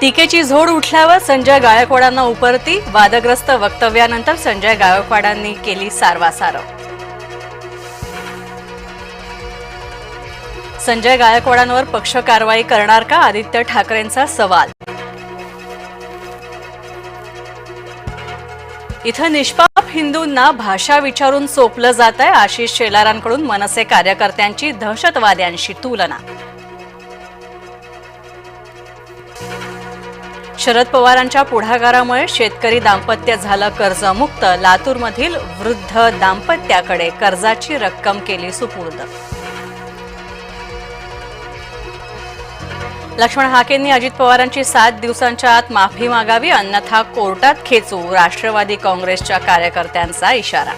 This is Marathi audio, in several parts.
टीकेची झोड उठल्यावर संजय गायकवाडांना उपरती वादग्रस्त वक्तव्यानंतर संजय गायकवाडांनी केली सारवासारव. संजय गायकवाडांवर पक्ष कारवाई करणार का? आदित्य ठाकरेंचा सवाल. इथं निष्पाप हिंदूंना भाषा विचारून सोपलं जात आहे आशिष शेलारांकडून मनसे कार्यकर्त्यांची दहशतवाद्यांशी तुलना. शरद पवारांच्या पुढाकारामुळे शेतकरी दाम्पत्य झालं कर्जमुक्त. लातूरमधील वृद्ध दाम्पत्याकडे कर्जाची रक्कम केली सुपूर्द. लक्ष्मण हाकेंनी अजित पवारांची सात दिवसांच्या आत माफी मागावी अन्यथा कोर्टात खेचू राष्ट्रवादी काँग्रेसच्या कार्यकर्त्यांचा इशारा.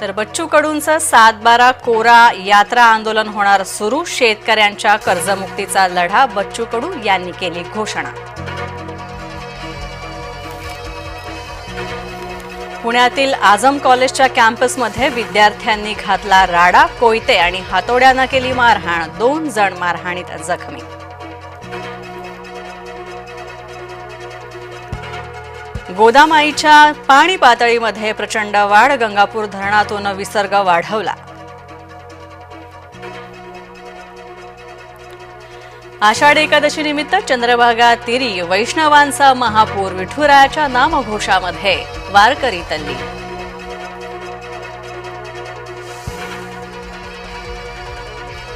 तर बच्चू कडूंचं सात बारा कोरा यात्रा आंदोलन होणार सुरू. शेतकऱ्यांच्या कर्जमुक्तीचा लढा बच्चू कडू यांनी केली घोषणा. पुण्यातील आझम कॉलेजच्या कॅम्पसमध्ये विद्यार्थ्यांनी घातला राडा कोयते आणि हातोड्यानं केली मारहाण. दोन जण मारहाणीत जखमी. गोदामाईच्या पाणी पातळीमध्ये प्रचंड वाढ गंगापूर धरणातून विसर्ग वाढवला. आषाढ एकादशी निमित्त चंद्रभागा तिरी वैष्णवांचा महापूर विठुरायाच्या नामघोषामध्ये वारकरी तल्ली.